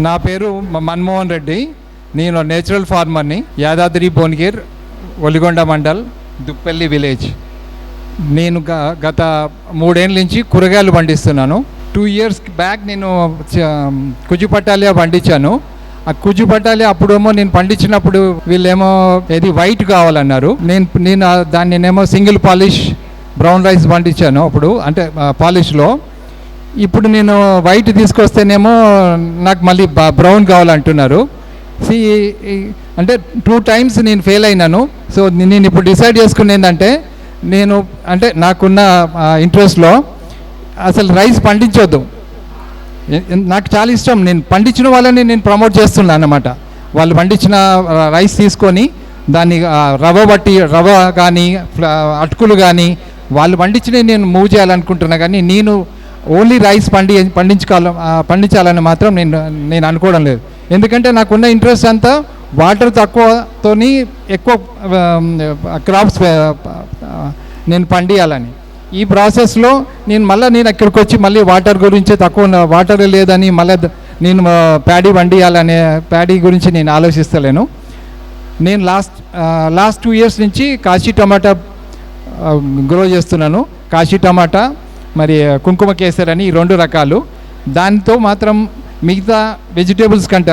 నా పేరు మన్మోహన్ రెడ్డి. నేను నేచురల్ ఫార్మర్ని యాదాద్రి భువనగిర్ ఒలిగొండ మండల్ దుప్పెల్లి విలేజ్. నేను గ- గత మూడేళ్ళ నుంచి కూరగాయలు పండిస్తున్నాను. టూ ఇయర్స్ బ్యాక్ నేను కుజుపట్టాలియా పండించాను. ఆ కుజు పట్టాలి అప్పుడేమో నేను పండించినప్పుడు వీళ్ళేమో ఏది వైట్ కావాలన్నారు. నేను నేను దాన్ని నేనేమో సింగిల్ పాలిష్ బ్రౌన్ రైస్ పండించాను అప్పుడు అంటే పాలిష్లో. ఇప్పుడు నేను వైట్ తీసుకొస్తేనేమో నాకు మళ్ళీ బ- బ్రౌన్ కావాలంటున్నారు. సి అంటే టూ టైమ్స్ నేను ఫెయిల్ అయినాను. సో నేను ఇప్పుడు డిసైడ్ చేసుకున్న ఏంటంటే నేను అంటే నాకున్న ఇంట్రెస్ట్లో అసలు రైస్ పండించొద్దు. నాకు చాలా ఇష్టం. నేను పండించిన వాళ్ళని నేను ప్రమోట్ చేస్తున్నాను అన్నమాట. వాళ్ళు పండించిన రైస్ తీసుకొని దాన్ని రవ్వ బట్టి రవ్వ కానీ అటుకులు కానీ వాళ్ళు పండించినవి నేను మూవ్ చేయాలనుకుంటున్నా. కానీ నేను ఓన్లీ రైస్ పండి పండించుకోవాలి పండించాలని మాత్రం నేను నేను అనుకోవడం లేదు. ఎందుకంటే నాకున్న ఇంట్రెస్ట్ అంతా వాటర్ తక్కువతోని ఎక్కువ క్రాప్స్ నేను పండియాలని. ఈ ప్రాసెస్లో నేను మళ్ళీ నేను ఇక్కడికి వచ్చి మళ్ళీ వాటర్ గురించి తక్కువ వాటర్ లేదని మళ్ళీ నేను ప్యాడీ వండియాలనే ప్యాడీ గురించి నేను ఆలోచిస్తలేను. నేను లాస్ట్ లాస్ట్ టూ ఇయర్స్ నుంచి కాశీ టమాటా గ్రో చేస్తున్నాను. కాశీ టమాటా మరి కుంకుమ కేసర్ అని ఈ రెండు రకాలు. దాంతో మాత్రం మిగతా వెజిటేబుల్స్ కంట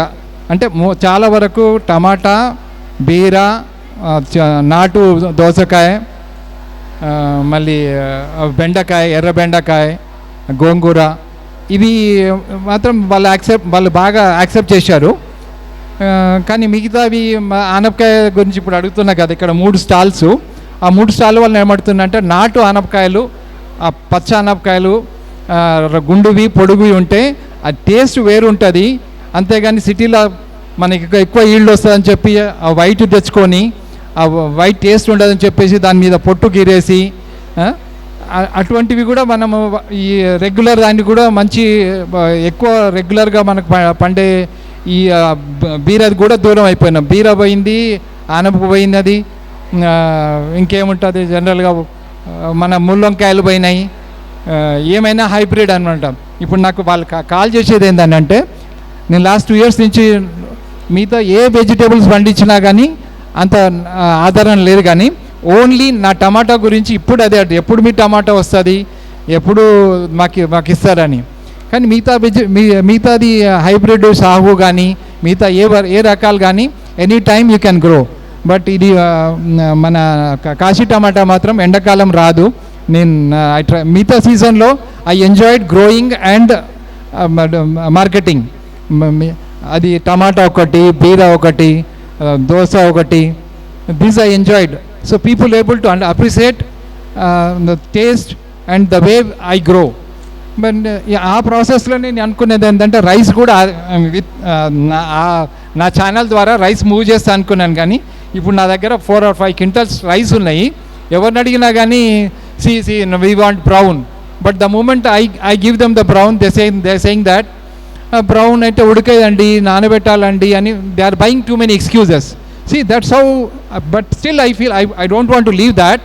అంటే చాలా వరకు టమాటా బీర చ- నాటు దోసకాయ మళ్ళీ బెండకాయ ఎర్ర బెండకాయ గోంగూర. ఇవి మాత్రం వాళ్ళు యాక్సెప్ట్ వాళ్ళు బాగా యాక్సెప్ట్ చేశారు. కానీ మిగతావి ఆనపకాయ గురించి ఇప్పుడు అడుగుతున్నా కదా ఇక్కడ మూడు స్టాల్స్. ఆ మూడు స్టాల్ వాళ్ళు ఏమడుతున్నా అంటే నాటు ఆనపకాయలు ఆ పచ్చ అనపకాయలు గుండువి పొడుగువి ఉంటే ఆ టేస్ట్ వేరు ఉంటుంది అంతేగాని సిటీలో మనకి ఎక్కువ- ఈల్డ్ వస్తుందని చెప్పి ఆ వైట్ తెచ్చుకొని ఆ వైట్ టేస్ట్ ఉండదని చెప్పేసి దాని మీద పొట్టు గీరేసి అటువంటివి కూడా మనము ఈ రెగ్యులర్ దాన్ని కూడా మంచి ఎక్కువ రెగ్యులర్గా మనకు పండే ఈ బీరది కూడా దూరం అయిపోయినాం. బీర పోయింది ఆనప పోయింది అది ఇంకేముంటుంది జనరల్గా మన ముల్లంకాయలు పోయినాయి. ఏమైనా హైబ్రిడ్ అనమాట ఇప్పుడు నాకు వాళ్ళు కాల్ చేసేది ఏంటంటే నేను లాస్ట్ టూ ఇయర్స్ నుంచి మీతో ఏ వెజిటేబుల్స్ పండించినా కానీ అంత ఆధారం లేదు కానీ ఓన్లీ నా టమాటా గురించి ఇప్పుడు అదే ఎప్పుడు మీ టమాటా వస్తుంది? ఎప్పుడు మాకు మాకు ఇస్తారని. కానీ మిగతా వెజి మీ మిగతాది హైబ్రిడ్ సాగు కానీ మిగతా ఏ ఏ రకాలు కానీ any time you can grow. But ఇది మన కాశీ టమాటా మాత్రం ఎండాకాలం రాదు. నేను ఐ ట్రై మిగతా సీజన్లో I enjoyed growing and marketing. అది టమాటా ఒకటి బీర ఒకటి దోశ ఒకటి these I enjoyed. So people able to and appreciate the taste and the way I grow. But ఆ ప్రాసెస్లో నేను అనుకునేది ఏంటంటే రైస్ కూడా విత్ నా ఛానల్ ద్వారా రైస్ మూవ్ చేస్తా అనుకున్నాను కానీ ఇప్పుడు నా దగ్గర four or five quintals rice ఉన్నాయి. ఎవరిని అడిగినా కానీ see see we want brown but the moment I I give them the brown they saying they saying that brown అయితే ఉడికేదండి నానబెట్టాలండి అని they are buying too many excuses see that's how but still I feel I I don't want to leave that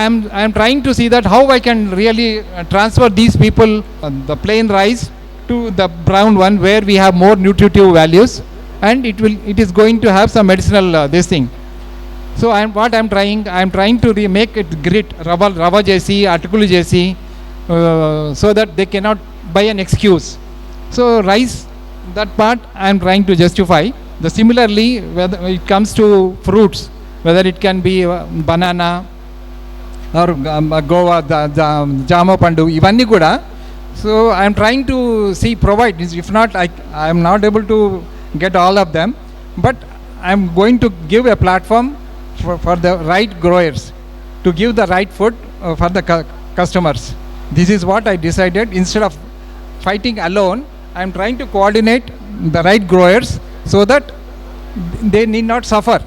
I'm I'm trying to see that how I can really transfer these people the plain rice to the brown one where we have more nutritive values and it will it is going to have some medicinal uh, this so I'm what I'm trying I'm trying to remake it grit rava rava చేసి అటుకులు చేసి so that they cannot buy an excuse so rice that part I'm trying to justify the similarly whether it comes to fruits whether it can be banana or guava జామ పండు ఇవన్నీ కూడా so I'm trying to see provide if not I I'm not able to get all of them, but I'm going to give a platform for, for the right growers to give the right food uh, for the cu- customers. This is what I decided. Instead of fighting alone, I'm trying to coordinate the right growers so that they need not suffer.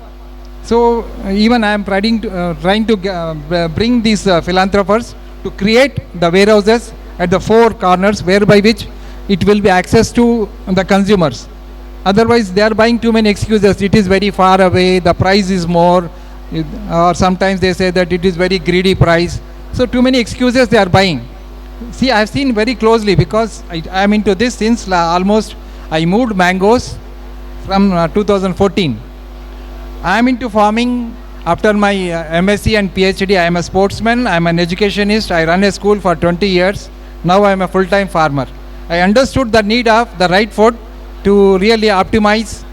So uh, even I am trying to, uh, trying to uh, bring these uh, philanthropers to create the warehouses at the four corners, whereby which it will be access to the consumers. Otherwise, they are buying too many excuses. It is very far away. The price is more, or sometimes they say that it is very greedy price. So too many excuses they are buying. See, I have seen very closely because I am into this since almost I moved mangoes from uh, 2014. I am into farming after my uh, MSc and PhD. I am a sportsman, I am an educationist, I run a school for 20 years. Now I am a full time farmer. I understood the need of the right food to really optimize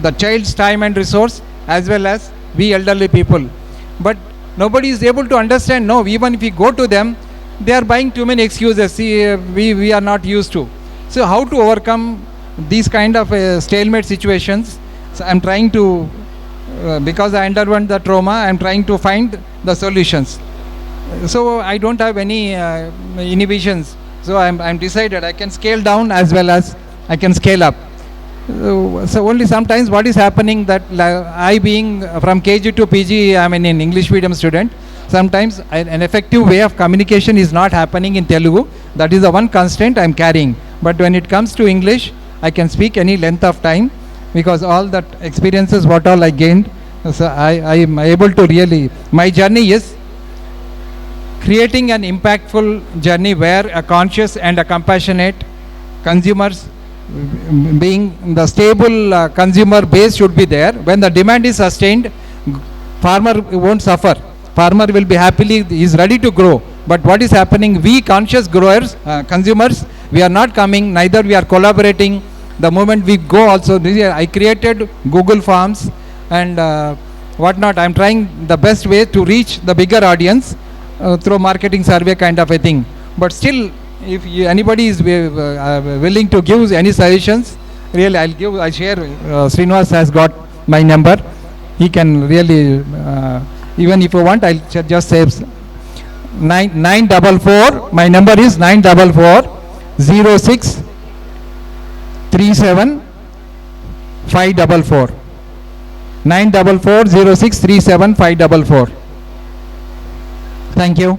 the child's time and resource as well as we elderly people. But nobody is able to understand. No, even if we go to them, they are buying too many excuses. See, uh, we, we are not used to. So, how to overcome these kind of uh, stalemate situations? So, I'm trying to, uh, because I underwent the trauma, I'm trying to find the solutions. So, I don't have any uh, inhibitions. So, I'm, I'm decided I can scale down as well as I can scale up. Uh, so only sometimes what is happening that I being from KG to PG I am an English medium student sometimes an effective way of communication is not happening in Telugu. That is the one constraint I am carrying. But when it comes to English I can speak any length of time because all that experiences what all I gained so I, I am able to really my journey is creating an impactful journey where a conscious and a compassionate consumers being the stable uh, consumer base should be there. When the demand is sustained farmer won't suffer. Farmer will be happily is ready to grow. But what is happening we conscious growers uh, consumers we are not coming neither we are collaborating. The moment we go also i created google forms and uh, whatnot. I'm trying the best way to reach the bigger audience uh, through marketing survey kind of a thing. But still if you, anybody is wi- uh, willing to give any suggestions really i'll give i share uh, srinivas has got my number. He can really uh, even if you want i'll ju- just say nine nine double four my number is nine double four zero six three seven five double four. Nine double four zero six three seven five double four. Thank you